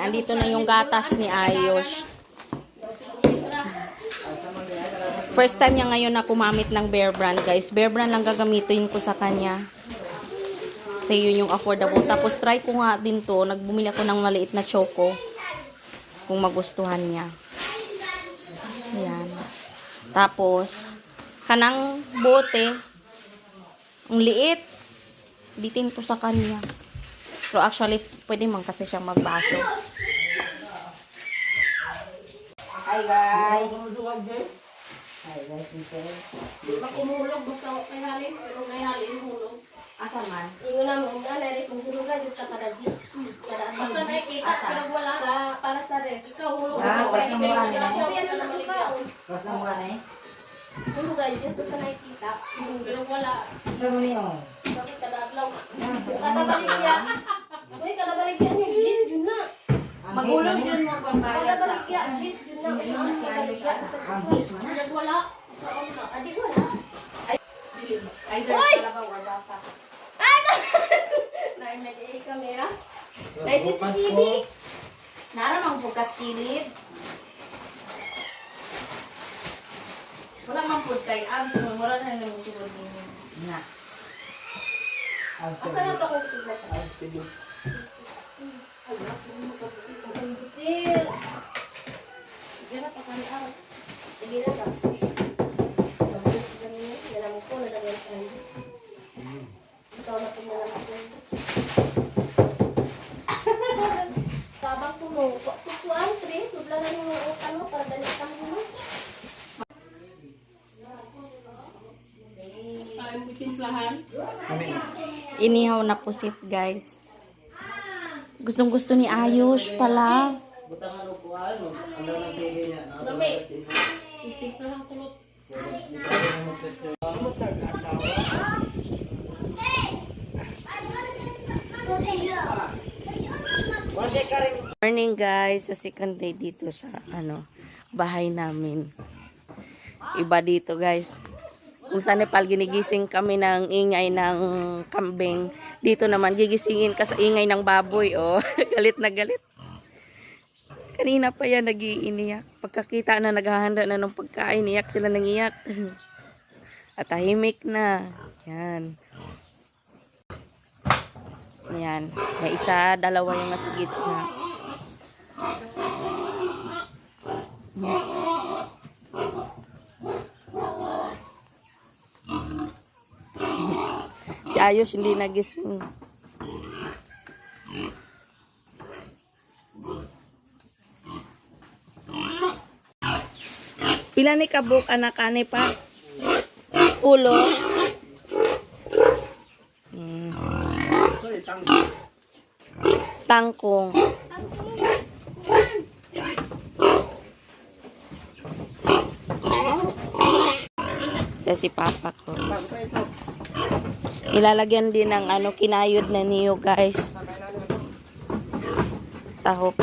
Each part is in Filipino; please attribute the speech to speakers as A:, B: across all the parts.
A: andito na yung gatas ni Ayos. First time niya ngayon na kumamit ng Bear Brand, guys. Bear Brand lang gagamitin ko sa kanya. Kasi yun yung affordable. Tapos try ko nga din to. Nagbumili ako ng maliit na choco. Kung magustuhan niya. Ayan. Tapos, kanang bote. Ang liit. Bitin to sa kanya. Pero actually, pwede man kasi siyang magbaso.
B: Hi guys. Hi guys, Michelle.
C: Makumulog, basta may halin, pero may halin hulog.
A: Asa man?
C: Ingo na mo, na nari kung hulugan yung kada Diyos. Basta nakikita, pero wala. Sa, para sa rin. Ikaw hulog.
B: Ah, wala mo
C: ikaw, ikaw, naman ikaw.
B: Tapos na na eh.
C: Hulugan Diyos, basta nakikita. Pero wala.
B: Mo niyo.
C: Bakit kada adlaw? Kada baligya. Uy, kada baligya niya, Diyos, yun na.
A: Magulog yun mo
C: Kada
A: pambayad sa...
C: baligya, Diyos, yun na. Uy, sa? Sa
B: Ang mo na.
C: Adik wala. Sa una. Adik wala.
A: Either kalabaw or baka.
C: Nay, may di kamera. May CCTV.
A: Naramang bukas kilid. Wala man po kay abs mo. Wala na lang yung siguro din.
B: Na.
C: Asa na to kung tubok? Ang butil. Sige na, pakani out. Sige na ka. Mabilis ganun. Yan mo po, ano, para dali kang puno. Parang bitimplahan.
A: Inihaw na pusit guys. Gustong gusto ni Ayush pala.
C: Dami. Bitimplahan kulot.
A: Morning guys, sa second day dito sa ano, bahay namin. Iba dito guys. Kung sa Nepal ginigising kami ng ingay ng kambing, dito naman gigisingin ka sa ingay ng baboy oh. galit na galit. Kanina pa yan nagiiniyak. Pagkakita na naghahanda na ng pagkain, iyak sila nang iyak. At tahimik na. Yan. Yan. May isa, dalawa yung nasa gitna. Ayos hindi nagising. Pila ni kabuk anak ani pa? Ulo. Hmm. Tangkong. Ito si papa ko. Nilalagyan din ng ano kinayod na niyo guys. Tahop.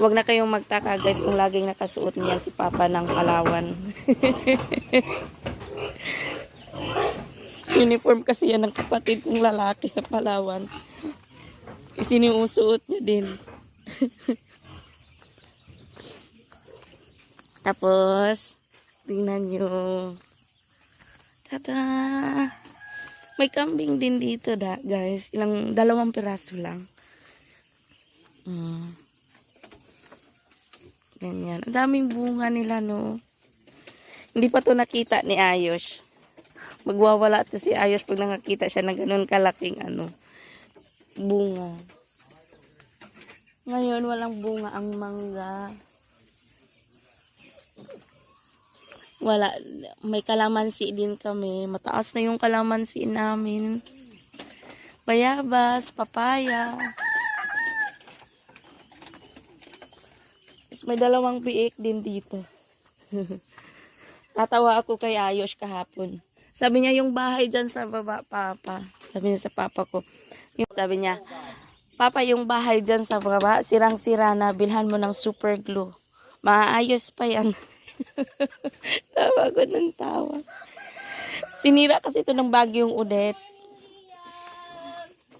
A: Huwag na kayong magtaka guys kung laging nakasuot niyan si Papa ng Palawan. Uniform kasi yan ng kapatid kong lalaki sa Palawan. Isinusuot niya din. Tapos, tingnan nyo. Tada! May kambing din dito da, guys. Ilang, dalawang piraso lang. Mm. Ganyan. Ang daming bunga nila, no? Hindi pa to nakita ni Ayos. Magwawala to si Ayos pag nakakita siya ng ganun kalaking, ano, bunga. Ngayon, walang bunga ang mangga. Wala. May kalamansi din kami. Mataas na yung kalamansi namin. Bayabas, papaya. May dalawang biik din dito. Tatawa ako kay Ayos kahapon. Sabi niya yung bahay dyan sa baba, Papa. Sabi niya sa Papa ko. Sabi niya, Papa, yung bahay dyan sa baba, sirang-sira na, bilhan mo ng super glue. Maayos pa yan. tawa ko ng tawa. Sinira kasi ito ng bagyong udet.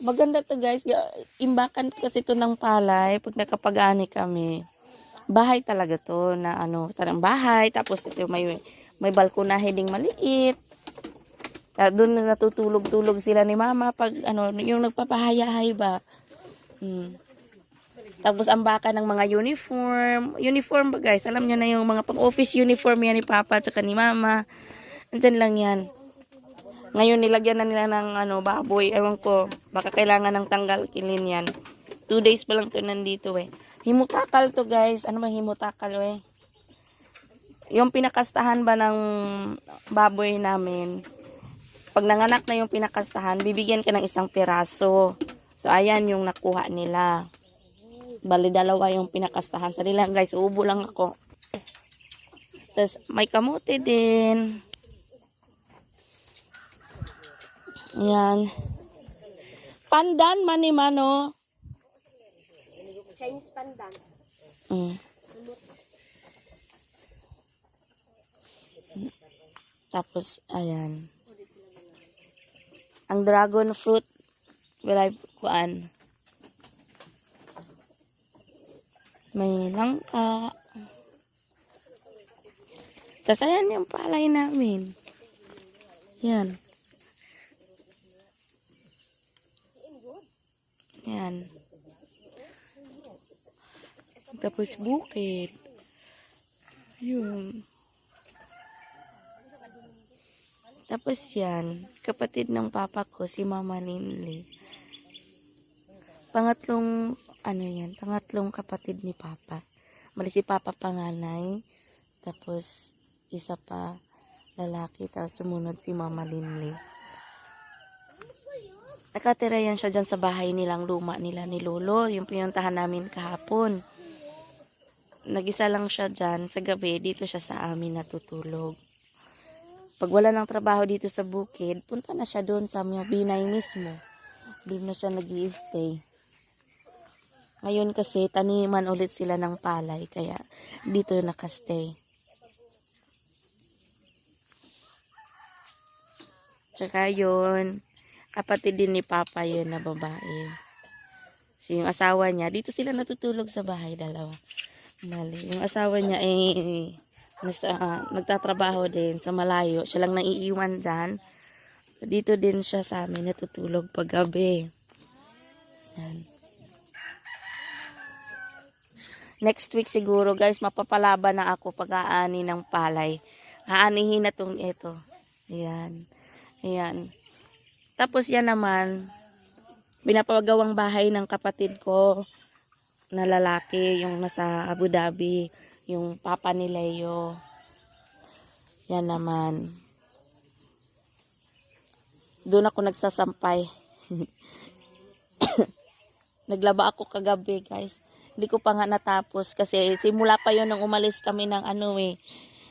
A: Maganda to guys. Imbakan kasi ito ng palay pag nakapag-ani kami. Bahay talaga to na ano, tarang bahay. Tapos ito may, may balkonahe ding maliit. Kaya doon na natutulog-tulog sila ni mama pag ano, yung nagpapahayahay ba. Hmm. Tapos ang baka ng mga uniform. Uniform ba guys? Alam niyo na yung mga pang-office uniform yan ni papa at saka ni mama. Andyan lang yan. Ngayon nilagyan na nila ng ano, baboy. Ewan ko, baka kailangan ng tanggal kilin yan. Two days pa lang to nandito eh. Himutakal to guys. Ano ba himutakal eh? Yung pinakastahan ba ng baboy namin, pag nanganak na yung pinakastahan, bibigyan ka ng isang piraso. So, ayan yung nakuha nila. Bali, dalawa yung pinakastahan sa nila. Guys, ubo lang ako. Tapos, may kamote din. Ayan. Pandan, mani-mano.
C: Chinese pandan.
A: Mm. Tapos, ayan. Ang dragon fruit, wala kuan. May langka. Tapos, ayan yung palay namin. Yan. Yan. Tapos bukid. Yun. Tapos yan, kapatid ng papa ko, si Mama Linley. Pangatlong, ano yan, pangatlong kapatid ni Papa. Mali si Papa panganay, tapos isa pa lalaki, tapos sumunod si Mama Linley. Nakatira yan siya dyan sa bahay nilang luma nila ni Lolo, yung pinuntahan namin kahapon. Nag-isa lang siya dyan sa gabi, dito siya sa amin natutulog. Pag wala ng trabaho dito sa bukid, punta na siya doon sa mga binay mismo. Doon na siya nag stay Ngayon kasi, taniman ulit sila ng palay, kaya dito nakastay. Tsaka yun, kapatid din ni Papa yun na babae. So, yung asawa niya, dito sila natutulog sa bahay, dalawa. Mali. Yung asawa niya eh, nasa, ah, nagtatrabaho din sa malayo. Siya lang naiiwan dyan. Dito din siya sa amin natutulog pag gabi. Yan. Next week siguro guys, mapapalaban na ako pag-aani ng palay. Aanihin na tong ito. Ayan. Ayan. Tapos yan naman, pinapagawang bahay ng kapatid ko na lalaki, yung nasa Abu Dhabi, yung papa ni Leo. Yan naman. Doon ako nagsasampay. Naglaba ako kagabi, guys. Hindi ko pa nga natapos kasi simula pa yon nang umalis kami ng ano eh,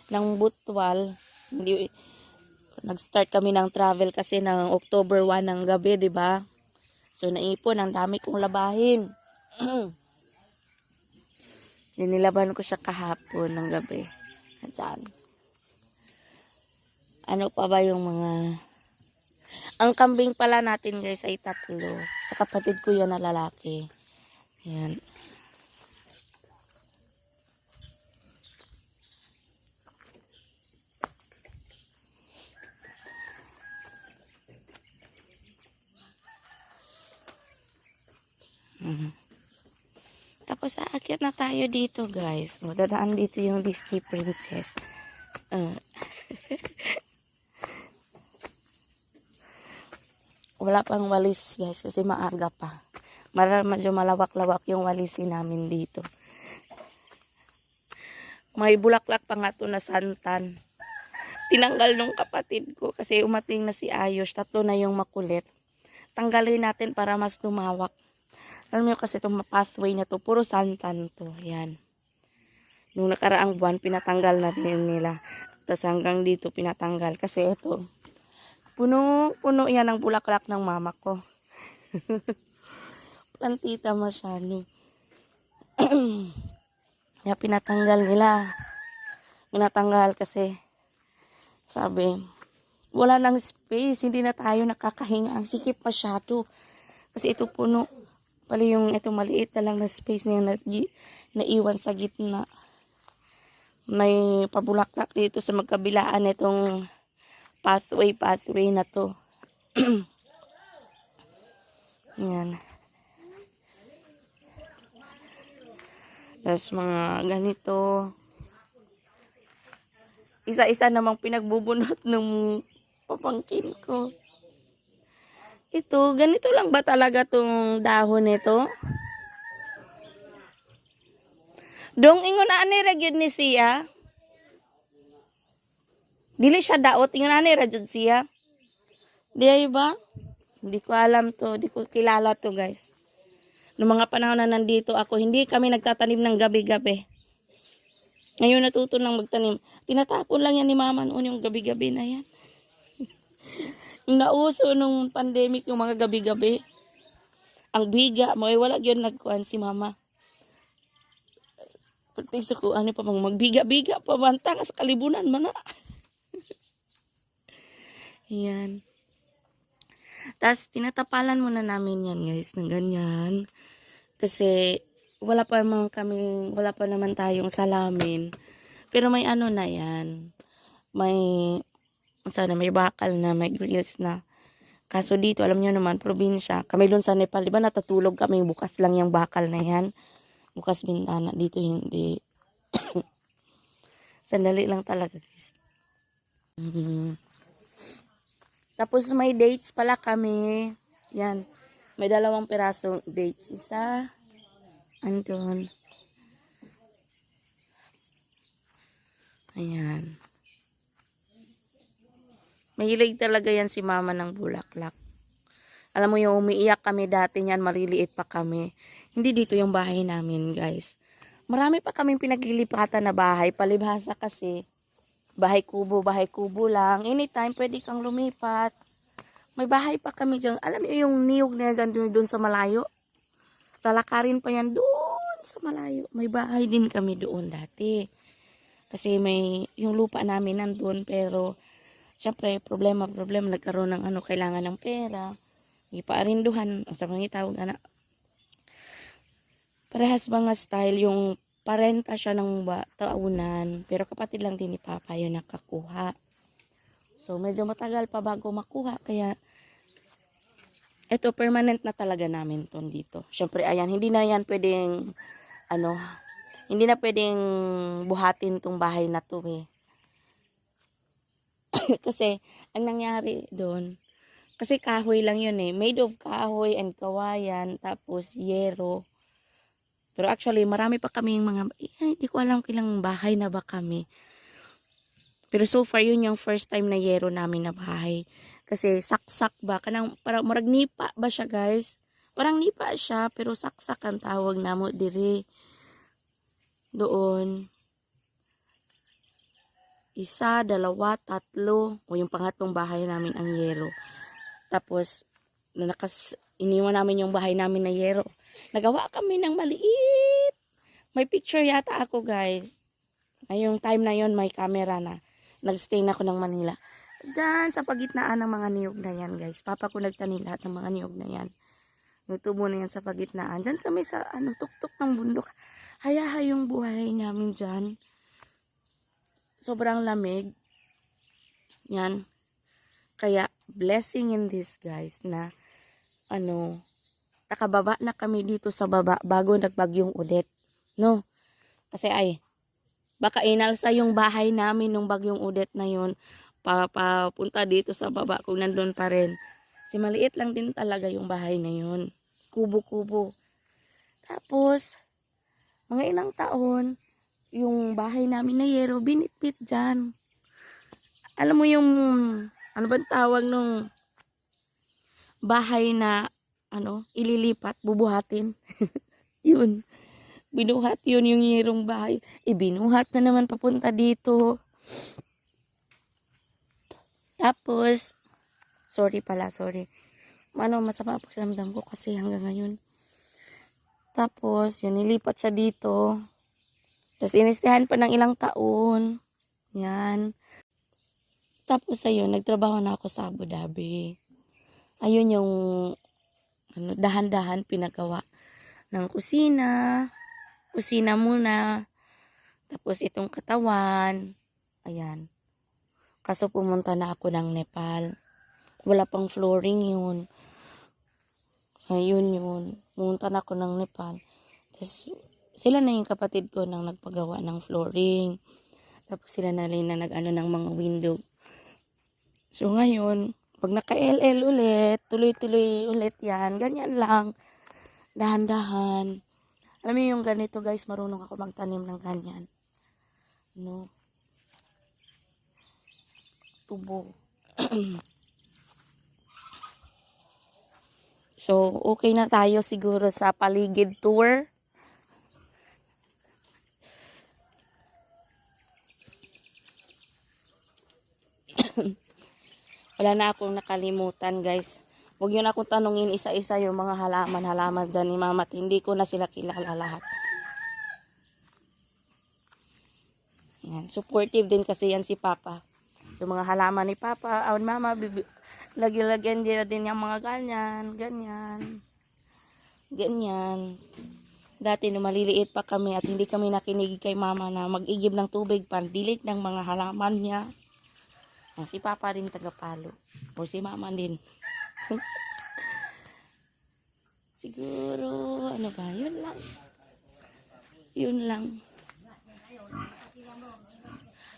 A: ng Butwal. Hindi nag-start kami ng travel kasi ng October 1 ng gabi, 'di ba? So naipon ang dami kong labahin. Ninilaban ko siya kahapon ng gabi. Diyan. Ano pa ba yung mga... Ang kambing pala natin guys ay tatlo. Sa kapatid ko yan na lalaki. Yan. Mhm. Tapos aakyat na tayo dito guys. O, dadaan dito yung Disney Princess. Uh, wala pang walis guys kasi maaga pa. Mara, medyo malawak-lawak yung walisin namin dito. May bulaklak pa nga to na santan. Tinanggal nung kapatid ko kasi umating na si Ayos. Tatlo na yung makulit. Tanggalin natin para mas lumawak. Alam mo kasi itong pathway na to, puro santan to. Yan. Nung nakaraang buwan, pinatanggal na rin nila. Tapos hanggang dito pinatanggal. Kasi ito, puno, puno yan ng bulaklak ng mama ko. Plantita masyado. Kaya pinatanggal nila. Minatanggal kasi sabi, wala nang space, hindi na tayo nakakahinga. Ang sikip masyado. Kasi ito puno. Pali yung ito maliit na lang na space na yung nagi- naiwan sa gitna. May pabulaklak dito sa magkabilaan itong pathway, pathway na to. Yan. Tapos mga ganito. Isa-isa namang pinagbubunot ng papangkin ko. Ito, ganito lang ba talaga tong dahon nito? Dong ingon ani ra gyud ni siya. Dili siya daot, ingon ani ra siya. Di ba? Hindi ko alam to, hindi ko kilala to, guys. Noong mga panahon na nandito ako, hindi kami nagtatanim ng gabi-gabi. Ngayon natuto nang magtanim. Tinatapon lang yan ni mama noon yung gabi-gabi na yan. Nauso nung pandemic yung mga gabi-gabi. Ang biga, mo ay wala yun nagkuhan si mama. Pagting sa ko, ano pa bang magbiga-biga pa banta sa kalibunan man na. Ayan. Tapos, tinatapalan muna namin yan, guys, ng ganyan. Kasi, wala pa naman kami, wala pa naman tayong salamin. Pero may ano na yan. May, sana may bakal na, may grills na. Kaso dito, alam nyo naman, probinsya. Kami doon sa Nepal, di ba natatulog kami, bukas lang yung bakal na yan. Bukas bintana. Dito hindi. Sandali lang talaga, guys. Mhm. Tapos may dates pala kami. Yan. May dalawang pirasong dates. Isa, andun. Ayan. Mahilig talaga yan si mama ng bulaklak. Alam mo yung umiiyak kami dati niyan, mariliit pa kami. Hindi dito yung bahay namin, guys. Marami pa kaming pinaglilipatan na bahay. Palibhasa kasi. Bahay kubo, bahay kubo lang. Anytime, pwede kang lumipat. May bahay pa kami dyan. Alam niyo yung niyog na yan dyan, dun sa malayo? Lalakarin pa yan doon sa malayo. May bahay din kami doon dati. Kasi may, yung lupa namin nandun, pero, syempre, problema, problema, nagkaroon ng ano, kailangan ng pera. Ipaarinduhan, ang sa mga tawag, anak. Parehas mga style, yung parenta siya ng ba, taunan, pero kapatid lang din ni Papa yun nakakuha. So, medyo matagal pa bago makuha, kaya, eto permanent na talaga namin ton dito. Syempre, ayan, hindi na yan pwedeng, ano, hindi na pwedeng buhatin tong bahay na to eh. kasi, ang nangyari doon, kasi kahoy lang yun eh. Made of kahoy and kawayan, tapos yero. Pero actually, marami pa kami yung mga, eh, hindi ko alam kilang bahay na ba kami. Pero so far, yun yung first time na yero namin na bahay. Kasi saksak ba? Kanang, parang marag nipa ba siya guys? Parang nipa siya, pero saksak ang tawag namo diri. Doon. Isa, dalawa, tatlo. O yung pangatlong bahay namin ang yero. Tapos, na nakas, iniwan namin yung bahay namin na yero. Nagawa kami ng maliit. May picture yata ako, guys. Ngayong time na yon may camera na. Nagstay na ako ng Manila. Diyan, sa pagitnaan ng mga niyog na yan, guys. Papa ko nagtanim lahat ng mga niyog na yan. Yung tubo na yan sa pagitnaan. Diyan kami sa ano, tuktok ng bundok. Hayahay yung buhay namin dyan. Sobrang lamig. Yan. Kaya, blessing in this, guys, na ano, nakababa na kami dito sa baba bago nagbagyong ulit. No? Kasi ay, baka inalsa yung bahay namin nung bagyong udet na yun pa, papunta dito sa baba kung nandun pa rin. Kasi maliit lang din talaga yung bahay na yun. Kubo-kubo. Tapos, mga ilang taon, yung bahay namin na yero, binitbit dyan. Alam mo yung, ano ba tawag nung bahay na, ano, ililipat, bubuhatin. yun. Binuhat yun yung yerong bahay. Ibinuhat na naman papunta dito. Tapos, sorry pala, sorry. Ano, masama po sa damdam ko kasi hanggang ngayon. Tapos, yun, nilipat siya dito. Tapos, inistihan pa ng ilang taon. Yan. Tapos ayun, nagtrabaho na ako sa Abu Dhabi. Ayun yung ano, dahan-dahan pinagawa ng kusina. Kusina muna. Tapos itong katawan. Ayan. Kaso pumunta na ako ng Nepal. Wala pang flooring yun. Ayun yun. Pumunta na ako ng Nepal. Tapos sila na yung kapatid ko nang nagpagawa ng flooring. Tapos sila na rin na nag-ano ng mga window. So ngayon, pag naka-LL ulit, tuloy-tuloy ulit yan. Ganyan lang. Dahan-dahan. Alam mo yung ganito guys, marunong ako magtanim ng ganyan. No? Tubo. so, okay na tayo siguro sa paligid tour. Wala na akong nakalimutan, guys. Huwag yun akong tanungin isa-isa yung mga halaman-halaman dyan ni Mama hindi ko na sila kilala lahat. Yan. Supportive din kasi yan si Papa. Yung mga halaman ni Papa, awan Mama, bibi- lagi-lagyan din yung mga ganyan, ganyan. Ganyan. Dati nung maliliit pa kami at hindi kami nakinig kay Mama na mag-igib ng tubig pandilig ng mga halaman niya. Ah, si Papa rin tagapalo. O si Mama din. Siguro, ano ba, yun lang. Yun lang.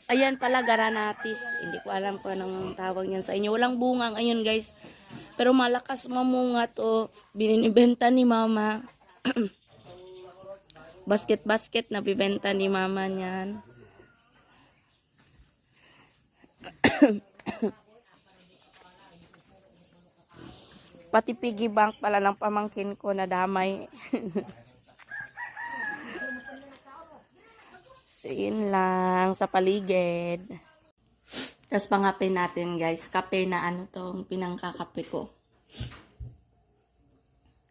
A: Ayan pala, garanatis. Hindi ko alam kung anong tawag niyan sa inyo. Walang bungang, ayun guys. Pero malakas mamunga to. Binibenta ni mama. Basket-basket na bibenta ni mama niyan. Pati piggy bank pala ng pamangkin ko na damay. so, lang sa paligid. Tapos pangape natin guys. Kape na ano tong pinangkakape ko.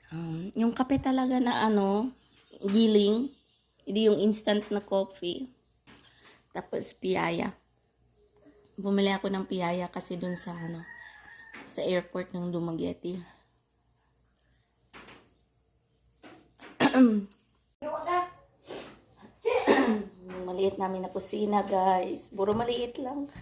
A: Um, yung kape talaga na ano, giling. Hindi yung instant na coffee. Tapos piyaya. Bumili ako ng piyaya kasi dun sa ano, sa airport ng Dumaguete. Maliit namin na kusina, guys. Puro maliit lang.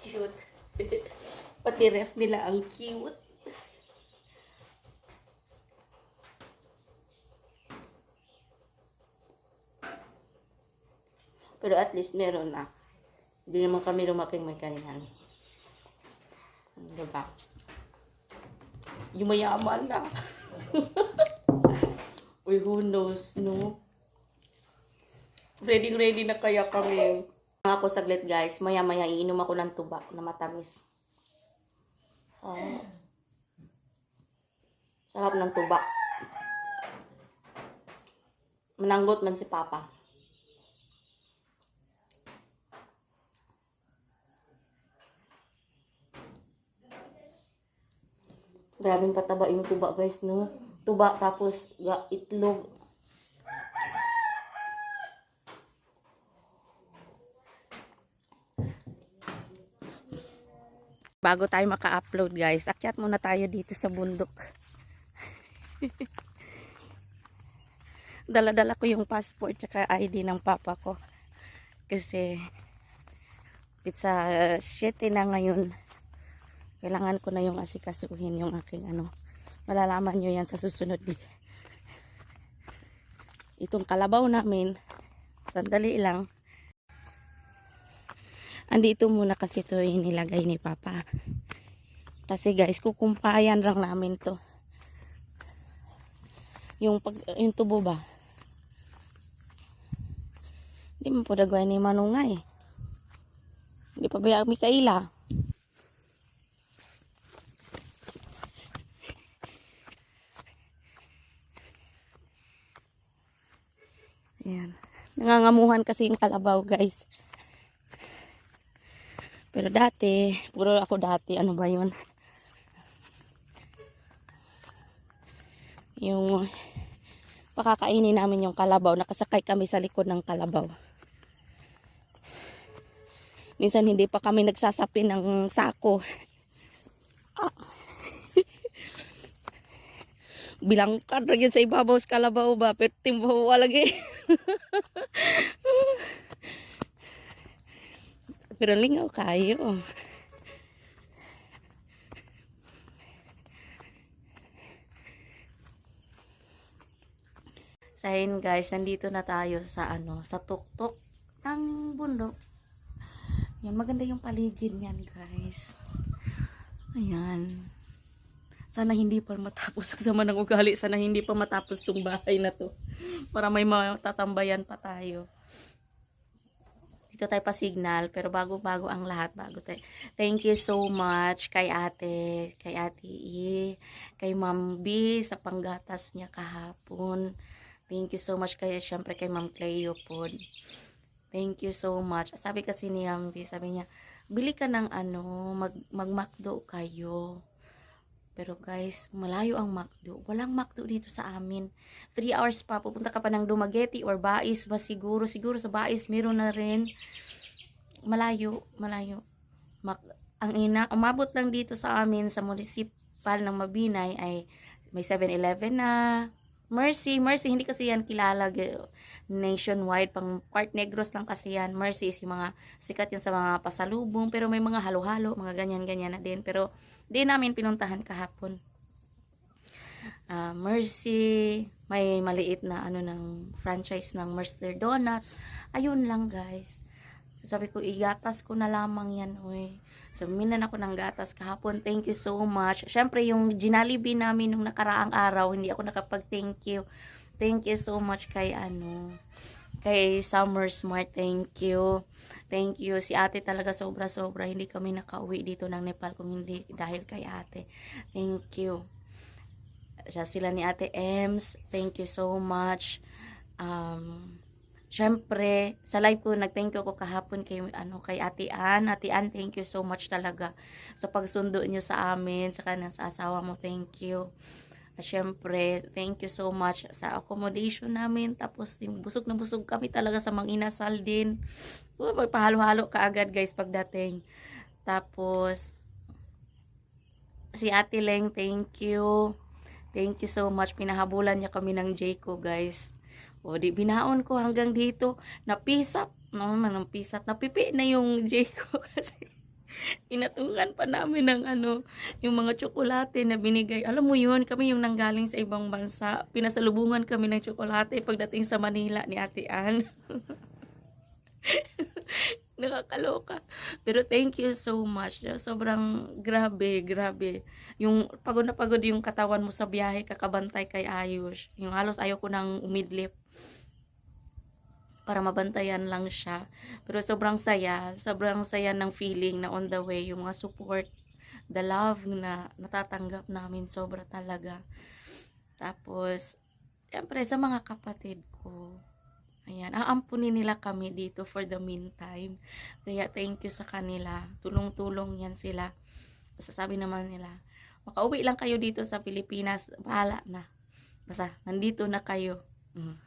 A: cute. Pati ref nila ang cute. Least meron na. Hindi naman kami lumaking may kanihan. Diba? Yung mayaman na. Uy, who knows, no? Ready, ready na kaya kami. Ako saglit guys, maya maya iinom ako ng tuba na matamis. Ah. sarap ng tuba. Mananggot man si Papa. Grabing pataba yung tuba guys, no? Tuba tapos ga, itlog. Bago tayo maka-upload guys, akyat muna tayo dito sa bundok. Dala-dala ko yung passport tsaka ID ng papa ko. Kasi pizza 7 na ngayon kailangan ko na yung asikasuhin yung aking ano malalaman nyo yan sa susunod di. Itong kalabaw namin sandali lang. Andito muna kasi to yung nilagay ni papa. Kasi guys kukumpayan lang namin to. Yung pag yung tubo ba? Hindi mo po dagway ni manungay hindi pa ba Mikaela Nangangamuhan kasi yung kalabaw, guys. Pero dati, puro ako dati, ano ba yun? Yung pakakainin namin yung kalabaw. Nakasakay kami sa likod ng kalabaw. Minsan hindi pa kami nagsasapi ng sako. Ah. Bilang lagi sa ibabaw sa kalabaw ba? Pero timbawa lagi. Pero lingaw kayo. Yun guys, nandito na tayo sa ano, sa tuktok ng bundok. Yan, maganda yung paligid niyan guys. Ayan. Sana hindi pa matapos ang sama ng ugali. Sana hindi pa matapos tong bahay na to. Para may matatambayan pa tayo. Dito tayo pa signal. Pero bago-bago ang lahat. Bago tayo. Thank you so much kay ate. Kay ate E. Kay Ma'am B sa panggatas niya kahapon. Thank you so much kay syempre kay Ma'am Cleo po. Thank you so much. Sabi kasi ni Ma'am B, sabi niya, bili ka ng ano, mag, mag-McDo kayo. Pero guys, malayo ang McDo. Walang McDo dito sa amin. 3 hours pa. Pupunta ka pa ng Dumaguete or Bais ba siguro. Siguro sa Bais meron na rin. Malayo, malayo. Mac ang ina, umabot lang dito sa amin sa municipal ng Mabinay ay may 7-Eleven na. Mercy, Mercy, hindi kasi yan kilala nationwide. Pang part negros lang kasi yan. Mercy is yung mga sikat yan sa mga pasalubong. Pero may mga halo-halo, mga ganyan-ganyan na din. Pero di namin pinuntahan kahapon. Ah, Mercy, may maliit na ano ng franchise ng Mercer Donut. Ayun lang guys. Sabi ko, igatas ko na lamang yan, uy. So, minan ako ng gatas kahapon. Thank you so much. Siyempre, yung Jollibee namin nung nakaraang araw, hindi ako nakapag-thank you. Thank you so much kay ano, kay Summer Smart. Thank you. Thank you. Si ate talaga sobra-sobra. Hindi kami nakauwi dito ng Nepal kung hindi dahil kay ate. Thank you. Siya sila ni ate Ems. Thank you so much. Um, Siyempre, sa live ko, nag-thank you ako kahapon kay, ano, kay Ate Ann. Ate Ann, thank you so much talaga sa pagsundo nyo sa amin, sa kanang sa asawa mo, thank you. At syempre, thank you so much sa accommodation namin. Tapos, yung busog na busog kami talaga sa mga inasal din. Oh, magpahalo-halo ka agad guys pagdating. Tapos, si Ate Leng, thank you. Thank you so much. Pinahabulan niya kami ng Jayco guys. O, di binaon ko hanggang dito. Napisat. Naman, napisat. Napipi na yung Jayco kasi inatungan pa namin ng ano, yung mga tsokolate na binigay. Alam mo yun, kami yung nanggaling sa ibang bansa. Pinasalubungan kami ng tsokolate pagdating sa Manila ni Ate Ann. Nakakaloka. Pero thank you so much. Sobrang grabe, grabe. Yung pagod na pagod yung katawan mo sa biyahe, kakabantay kay Ayush. Yung halos ayaw ko nang umidlip para mabantayan lang siya. Pero sobrang saya, sobrang saya ng feeling na on the way, yung mga support, the love na natatanggap namin, sobra talaga. Tapos, syempre sa mga kapatid ko, ayan, aampunin nila kami dito for the meantime. Kaya thank you sa kanila. Tulong-tulong yan sila. Basta sabi naman nila, makauwi lang kayo dito sa Pilipinas, bahala na. Basta, nandito na kayo. Mm.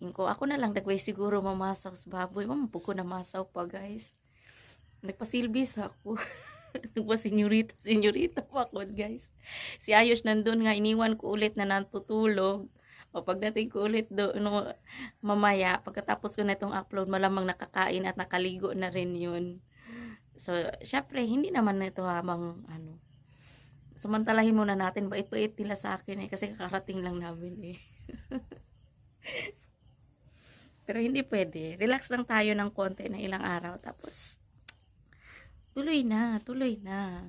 A: Yung ko, ako na lang dagway siguro mamasaw sa baboy. Mamapo ko na masaw pa, guys. Nagpasilbi sa ako. Nagpasenyorita, senyorita pa ako, guys. Si Ayos nandun nga, iniwan ko ulit na natutulog. O pagdating ko ulit do, no, mamaya, pagkatapos ko na itong upload, malamang nakakain at nakaligo na rin yun. So, syempre, hindi naman na ito habang, ano, samantalahin muna natin, bait-bait nila sa akin eh, kasi kakarating lang namin eh. Pero hindi pwede. Relax lang tayo ng konti na ilang araw. Tapos, tuloy na, tuloy na.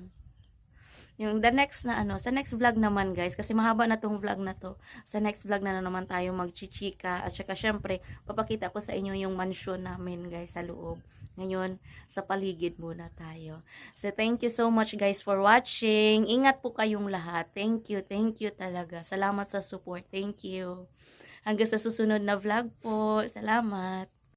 A: Yung the next na ano, sa next vlog naman guys, kasi mahaba na tong vlog na to. Sa next vlog na, na naman tayo magchichika. At saka syempre, papakita ko sa inyo yung mansion namin guys sa loob. Ngayon, sa paligid muna tayo. So, thank you so much guys for watching. Ingat po kayong lahat. Thank you, thank you talaga. Salamat sa support. Thank you. Hanggang sa susunod na vlog po. Salamat.